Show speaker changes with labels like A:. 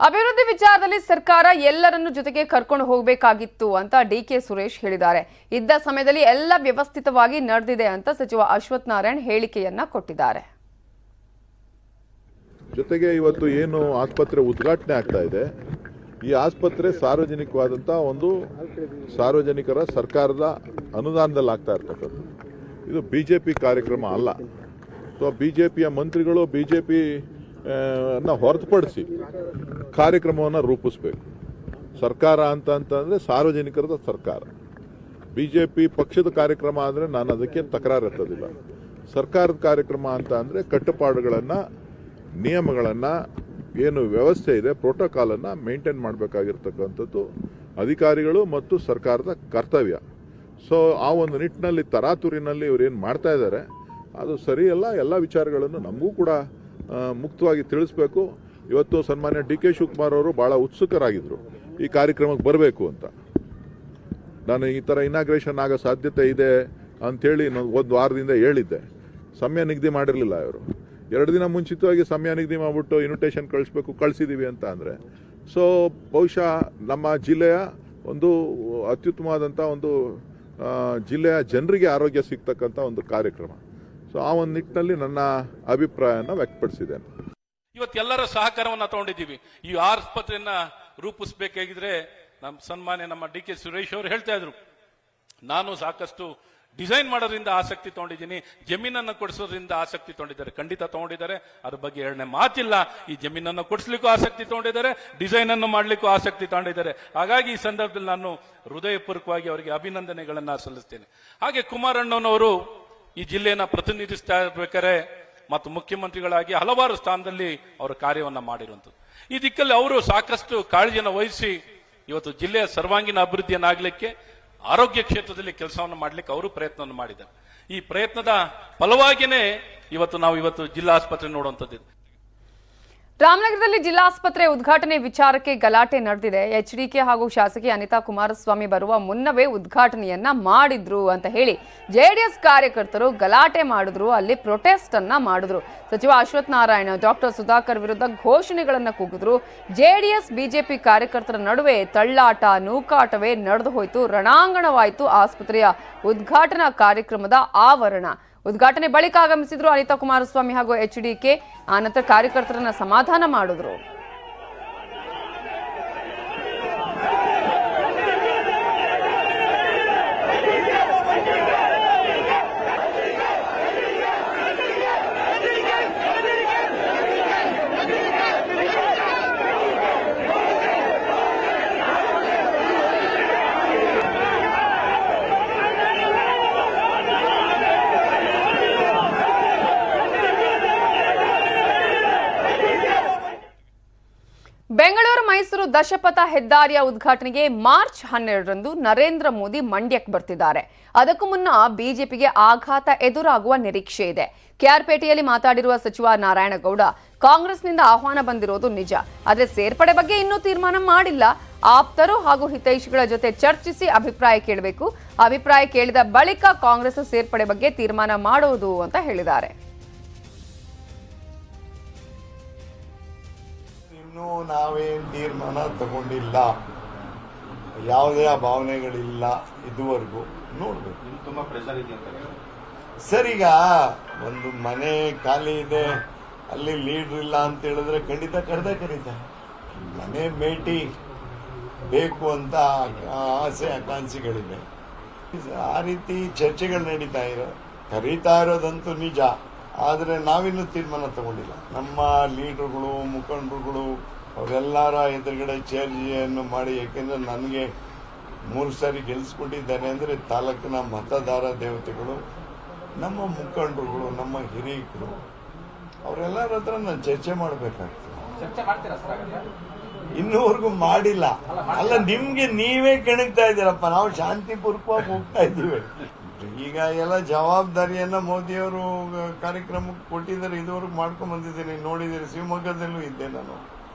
A: ಅಭಿವೃದ್ಧಿ ವಿಚಾರದಲ್ಲಿ ಸರ್ಕಾರ ಎಲ್ಲರನ್ನು ಜೊತೆಗೆ ಕರ್ಕೊಂಡು ಹೋಗಬೇಕಾಗಿತ್ತು ಅಂತ ಡಿ ಕೆ ಸುರೇಶ್ ಹೇಳಿದ್ದಾರೆ. ಇದ್ದ ಸಮಯದಲ್ಲಿ ಎಲ್ಲ ವ್ಯವಸ್ಥಿತವಾಗಿ ನಡೆದಿದೆ ಅಂತ ಸಚಿವ ಅಶ್ವಥ್ ನಾರಾಯಣ್ ಹೇಳಿಕೆಯನ್ನ ಕೊಟ್ಟಿದ್ದಾರೆ.
B: ಜೊತೆಗೆ ಇವತ್ತು ಏನು ಆಸ್ಪತ್ರೆ ಉದ್ಘಾಟನೆ ಆಗ್ತಾ ಇದೆ. ಈ ಆಸ್ಪತ್ರೆ ಸಾರ್ವಜನಿಕವಾದಂಥ ಒಂದು ಸಾರ್ವಜನಿಕರ ಸರ್ಕಾರದ ಅನುದಾನದಲ್ಲಿ ಆಗ್ತಾ ಇರ್ತಕ್ಕಂಥದ್ದು. ಇದು ಬಿ ಕಾರ್ಯಕ್ರಮ ಅಲ್ಲ. ಸೊ ಬಿ ಜೆ ಪಿಯ ಮಂತ್ರಿಗಳು ಬಿ ಹೊರತುಪಡಿಸಿ ಕಾರ್ಯಕ್ರಮವನ್ನು ರೂಪಿಸಬೇಕು. ಸರ್ಕಾರ ಅಂತ ಅಂತಂದರೆ ಸಾರ್ವಜನಿಕರದ ಸರ್ಕಾರ. ಬಿ ಜೆ ಪಿ ಪಕ್ಷದ ಕಾರ್ಯಕ್ರಮ ಅಂದರೆ ನಾನು ಅದಕ್ಕೆ ತಕರಾರು ಎತ್ತೋದಿಲ್ಲ. ಸರ್ಕಾರದ ಕಾರ್ಯಕ್ರಮ ಅಂತ ಅಂದರೆ ಕಟ್ಟುಪಾಡುಗಳನ್ನು, ನಿಯಮಗಳನ್ನು, ಏನು ವ್ಯವಸ್ಥೆ ಇದೆ, ಪ್ರೋಟೋಕಾಲನ್ನು ಮೇಂಟೈನ್ ಮಾಡಬೇಕಾಗಿರ್ತಕ್ಕಂಥದ್ದು ಅಧಿಕಾರಿಗಳು ಮತ್ತು ಸರ್ಕಾರದ ಕರ್ತವ್ಯ. ಸೊ ಆ ಒಂದು ನಿಟ್ಟಿನಲ್ಲಿ ತರಾತುರಿನಲ್ಲಿ ಇವರೇನು ಮಾಡ್ತಾ ಇದ್ದಾರೆ ಅದು ಸರಿಯಲ್ಲ, ಎಲ್ಲ ವಿಚಾರಗಳನ್ನು ನಮಗೂ ಕೂಡ ಮುಕ್ತವಾಗಿ ತಿಳಿಸ್ಬೇಕು. ಇವತ್ತು ಸನ್ಮಾನ್ಯ ಡಿ ಕೆ ಶಿವಕುಮಾರ್ ಅವರು ಭಾಳ ಉತ್ಸುಕರಾಗಿದ್ದರು ಈ ಕಾರ್ಯಕ್ರಮಕ್ಕೆ ಬರಬೇಕು ಅಂತ. ನಾನು ಈ ಥರ ಇನಾಗ್ರೇಷನ್ ಆಗೋ ಸಾಧ್ಯತೆ ಇದೆ ಅಂಥೇಳಿ ನಾನು ಒಂದು ವಾರದಿಂದ ಹೇಳಿದ್ದೆ. ಸಮಯ ನಿಗದಿ ಮಾಡಿರಲಿಲ್ಲ ಅವರು ಎರಡು ದಿನ ಮುಂಚಿತವಾಗಿ ಸಮಯ ನಿಗದಿ ಮಾಡಿಬಿಟ್ಟು ಇನ್ವಿಟೇಷನ್ ಕಳಿಸ್ಬೇಕು ಕಳಿಸಿದ್ದೀವಿ ಅಂತ ಅಂದರೆ. ಸೊ ಬಹುಶಃ ನಮ್ಮ ಜಿಲ್ಲೆಯ ಒಂದು ಅತ್ಯುತ್ತಮವಾದಂಥ ಒಂದು ಜಿಲ್ಲೆಯ ಜನರಿಗೆ ಆರೋಗ್ಯ ಸಿಗ್ತಕ್ಕಂಥ ಒಂದು ಕಾರ್ಯಕ್ರಮ. ಸೊ ಆ ಒಂದು ನಿಟ್ಟಿನಲ್ಲಿ ನನ್ನ ಅಭಿಪ್ರಾಯನ ವ್ಯಕ್ತಪಡಿಸಿದ್ದೇನೆ.
C: ಇವತ್ತೆಲ್ಲರ ಸಹಕಾರವನ್ನು ತಗೊಂಡಿದ್ದೀವಿ. ಈ ಆಸ್ಪತ್ರೆಯನ್ನ ರೂಪಿಸಬೇಕಾಗಿದ್ರೆ ನಮ್ಮ ಸನ್ಮಾನ್ಯ ನಮ್ಮ ಡಿ ಕೆ ಸುರೇಶ್ ಅವರು ಹೇಳ್ತಾ ಇದ್ರು. ನಾನು ಸಾಕಷ್ಟು ಡಿಸೈನ್ ಮಾಡೋದ್ರಿಂದ ಆಸಕ್ತಿ ತಗೊಂಡಿದ್ದೀನಿ. ಜಮೀನನ್ನು ಕೊಡಿಸೋದ್ರಿಂದ ಆಸಕ್ತಿ ತಗೊಂಡಿದ್ದಾರೆ. ಖಂಡಿತ ತಗೊಂಡಿದ್ದಾರೆ. ಅದ್ರ ಬಗ್ಗೆ ಎರಡನೇ ಮಾತಿಲ್ಲ. ಈ ಜಮೀನನ್ನು ಕೊಡಿಸ್ಲಿಕ್ಕೂ ಆಸಕ್ತಿ ತಗೊಂಡಿದ್ದಾರೆ. ಡಿಸೈನ್ ಅನ್ನು ಮಾಡ್ಲಿಕ್ಕೂ ಆಸಕ್ತಿ ತಗೊಂಡಿದ್ದಾರೆ. ಹಾಗಾಗಿ ಈ ಸಂದರ್ಭದಲ್ಲಿ ನಾನು ಹೃದಯಪೂರ್ವಕವಾಗಿ ಅವರಿಗೆ ಅಭಿನಂದನೆಗಳನ್ನ ಸಲ್ಲಿಸ್ತೇನೆ. ಹಾಗೆ ಕುಮಾರಣ್ಣನವರು ಈ ಜಿಲ್ಲೆಯನ್ನ ಪ್ರತಿನಿಧಿಸ್ತಾ ಇರ್ಬೇಕಾರೆ ಮತ್ತು ಮುಖ್ಯಮಂತ್ರಿಗಳಾಗಿ ಹಲವಾರು ಸ್ಥಾನದಲ್ಲಿ ಅವರ ಕಾರ್ಯವನ್ನ ಮಾಡಿರುವಂಥದ್ದು. ಈ ದಿಕ್ಕಲ್ಲಿ ಅವರು ಸಾಕಷ್ಟು ಕಾಳಜಿಯನ್ನು ವಹಿಸಿ ಇವತ್ತು ಜಿಲ್ಲೆಯ ಸರ್ವಾಂಗೀಣ ಅಭಿವೃದ್ಧಿಯನ್ನಾಗಲಿಕ್ಕೆ, ಆರೋಗ್ಯ ಕ್ಷೇತ್ರದಲ್ಲಿ ಕೆಲಸವನ್ನು ಮಾಡಲಿಕ್ಕೆ ಅವರು ಪ್ರಯತ್ನವನ್ನು ಮಾಡಿದ್ದಾರೆ. ಈ ಪ್ರಯತ್ನದ ಫಲವಾಗಿಯೇ ಇವತ್ತು ನಾವು ಇವತ್ತು ಜಿಲ್ಲಾ ಆಸ್ಪತ್ರೆ ನೋಡುವಂಥದ್ದು
A: ರಾಮನಗರದಲ್ಲಿ ಜಿಲ್ಲಾಸ್ಪತ್ರೆ ಉದ್ಘಾಟನೆ ವಿಚಾರಕ್ಕೆ ಗಲಾಟೆ ನಡೆದಿದೆ. ಎಚ್ಡಿಕೆ ಹಾಗೂ ಶಾಸಕಿ ಅನಿತಾ ಕುಮಾರಸ್ವಾಮಿ ಬರುವ ಮುನ್ನವೇ ಉದ್ಘಾಟನೆಯನ್ನ ಮಾಡಿದ್ರು ಅಂತ ಹೇಳಿ ಜೆಡಿಎಸ್ ಕಾರ್ಯಕರ್ತರು ಗಲಾಟೆ ಮಾಡಿದ್ರು. ಅಲ್ಲಿ ಪ್ರೊಟೆಸ್ಟ್ ಅನ್ನ ಮಾಡಿದ್ರು. ಸಚಿವ ಅಶ್ವಥ್ ನಾರಾಯಣ, ಡಾಕ್ಟರ್ ಸುಧಾಕರ್ ವಿರುದ್ಧ ಘೋಷಣೆಗಳನ್ನ ಕೂಗಿದ್ರು. ಜೆಡಿಎಸ್, ಬಿಜೆಪಿ ಕಾರ್ಯಕರ್ತರ ನಡುವೆ ತಳ್ಳಾಟ, ನೂಕಾಟವೇ ನಡೆದು ಹೋಯಿತು. ರಣಾಂಗಣವಾಯಿತು ಆಸ್ಪತ್ರೆಯ ಉದ್ಘಾಟನಾ ಕಾರ್ಯಕ್ರಮದ ಆವರಣ. ಉದ್ಘಾಟನೆ ಬಳಿಕ ಆಗಮಿಸಿದ್ರು ಅನಿತಾ ಕುಮಾರಸ್ವಾಮಿ ಹಾಗೂ ಎಚ್ಡಿಕೆ ಆನಂತರ ಕಾರ್ಯಕರ್ತರನ್ನ ಸಮಾಧಾನ ಮಾಡಿದ್ರು. ಬೆಂಗಳೂರು ಮೈಸೂರು ದಶಪಥ ಹೆದ್ದಾರಿಯ ಉದ್ಘಾಟನೆಗೆ ಮಾರ್ಚ್ ಹನ್ನೆರಡರಂದು ನರೇಂದ್ರ ಮೋದಿ ಮಂಡ್ಯಕ್ಕೆ ಬರ್ತಿದ್ದಾರೆ. ಅದಕ್ಕೂ ಮುನ್ನ ಬಿಜೆಪಿಗೆ ಆಘಾತ ಎದುರಾಗುವ ನಿರೀಕ್ಷೆ ಇದೆ. ಕೆಆರ್ಪೇಟೆಯಲ್ಲಿ ಮಾತಾಡಿರುವ ಸಚಿವ ನಾರಾಯಣಗೌಡ, ಕಾಂಗ್ರೆಸ್ನಿಂದ ಆಹ್ವಾನ ಬಂದಿರೋದು ನಿಜ. ಆದರೆ ಸೇರ್ಪಡೆ ಬಗ್ಗೆ ಇನ್ನೂ ತೀರ್ಮಾನ ಮಾಡಿಲ್ಲ. ಆಪ್ತರು ಹಾಗೂ ಹಿತೈಷಿಗಳ ಜೊತೆ ಚರ್ಚಿಸಿ ಅಭಿಪ್ರಾಯ ಕೇಳಬೇಕು. ಅಭಿಪ್ರಾಯ ಕೇಳಿದ ಬಳಿಕ ಕಾಂಗ್ರೆಸ್ ಸೇರ್ಪಡೆ ಬಗ್ಗೆ ತೀರ್ಮಾನ ಮಾಡುವುದು ಅಂತ ಹೇಳಿದ್ದಾರೆ.
D: ಇನ್ನೂ ನಾವೇನು ತೀರ್ಮಾನ ತಗೊಂಡಿಲ್ಲ. ಯಾವುದೇ ಭಾವನೆಗಳಿಲ್ಲ ಇದುವರೆಗೂ. ನೋಡ್ಬೇಕು.
E: ತುಂಬಾ ಪ್ರೆಷರ್ ಇದೆ ಅಂತ
D: ಸರ್ ಈಗ ಒಂದು ಮನೆ ಖಾಲಿ ಇದೆ ಅಲ್ಲಿ ಲೀಡರ್ ಇಲ್ಲ ಅಂತ ಹೇಳಿದ್ರೆ ಖಂಡಿತ ಕರೆದ ಕರೀತಾರೆ ಮನೆ ಭೇಟಿ ಬೇಕು ಅಂತ ಆಸೆ ಆಕಾಂಕ್ಷಿಗಳಿವೆ ಆ ರೀತಿ ಚರ್ಚೆಗಳು ನಡೀತಾ ಇರೋ ಕರೀತಾ ಇರೋದಂತೂ ನಿಜ. ಆದರೆ ನಾವಿನ್ನೂ ತೀರ್ಮಾನ ತಗೊಂಡಿಲ್ಲ. ನಮ್ಮ ಲೀಡ್ರುಗಳು ಮುಖಂಡರುಗಳು ಅವರೆಲ್ಲರ ಎದುರುಗಡೆ ಚರ್ಚೆಯನ್ನು ಮಾಡಿ ಏಕೆಂದರೆ ನನಗೆ ಮೂರು ಸಾರಿ ಗೆಲ್ಲಿಸ್ಕೊಂಡಿದ್ದಾರೆ ಅಂದರೆ ತಾಲೂಕಿನ ಮತದಾರ ದೇವತೆಗಳು ನಮ್ಮ ಮುಖಂಡರುಗಳು ನಮ್ಮ ಹಿರಿಯರು ಅವರೆಲ್ಲರ ಹತ್ರ ನಾನು ಚರ್ಚೆ ಮಾಡಬೇಕಾಗ್ತದೆ. ಇನ್ನೂವರೆಗೂ ಮಾಡಿಲ್ಲ. ಅಲ್ಲ ನಿಮ್ಗೆ ನೀವೇ ಕೆಣಕ್ತಾ ಇದ್ದೀರಪ್ಪ. ನಾವು ಶಾಂತಿಪೂರ್ವಕವಾಗಿ ಹೋಗ್ತಾ ಇದ್ದೀವಿ. ಈಗ ಎಲ್ಲ ಜವಾಬ್ದಾರಿಯನ್ನ ಮೋದಿಯವರು ಕಾರ್ಯಕ್ರಮಕ್ಕೆ ಕೊಟ್ಟಿದ್ದಾರೆ. ಇದುವರೆಗೂ ಮಾಡ್ಕೊಂಡು ಬಂದಿದ್ದೀನಿ. ನೋಡಿದ್ದೀರಿ ಶಿವಮೊಗ್ಗದಲ್ಲೂ ಇದ್ದೆ ನಾನು.